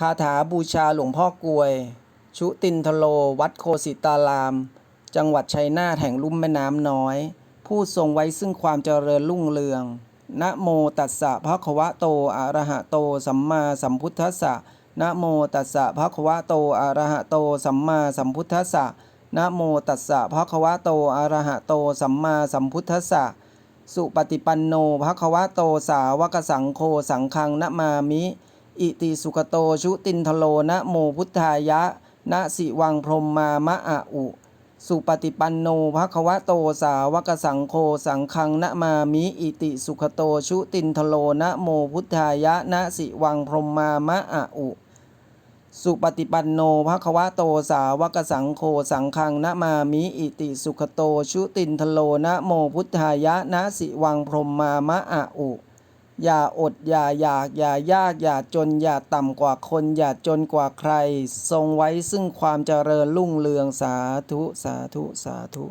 คาถาบูชาหลวงพ่อกลวย ชุตินทโล วัดโคสิตาราม จังหวัดชัยนาทแห่งลุ่มแม่น้ำน้อย ผู้ทรงไว้ซึ่งความเจริญรุ่งเรือง นะโมตัสสะภะคะวะโตอะระหะโต สัมมาสัมพุทธัสสะนะโมตัสสะภะคะวะโตอะระหะโต สัมมาสัมพุทธัสสะนะโมตัสสะภะคะวะโตอะระหะโต สัมมาสัมพุทธัสสะสุปฏิปันโนภควะโตสาวกสังโฆสังฆังนะมามิ อิติสุขโตชุตินทโลนะโมพุทธายะนะสิวังพรมมามะอะอุ สุปฏิปันโนภควะโตสาวกสังโฆสังฆังนะมามิอิติสุขโตชุตินทโลนะโมพุทธายะนะสิวังพรมมามะอะอุ สุปฏิปันโนภควะโตสาวกสังโฆสังฆังนะมามิอิติสุขโตชุตินทโลนะโมพุทธายะนะสิวังพรมมามะอะอุ อย่าอดอย่าอยากอย่ายากอย่าจนอย่าต่ำกว่าคน อย่าจนกว่าใคร ทรงไว้ซึ่งความเจริญรุ่งเรืองสาธุสาธุสาธุ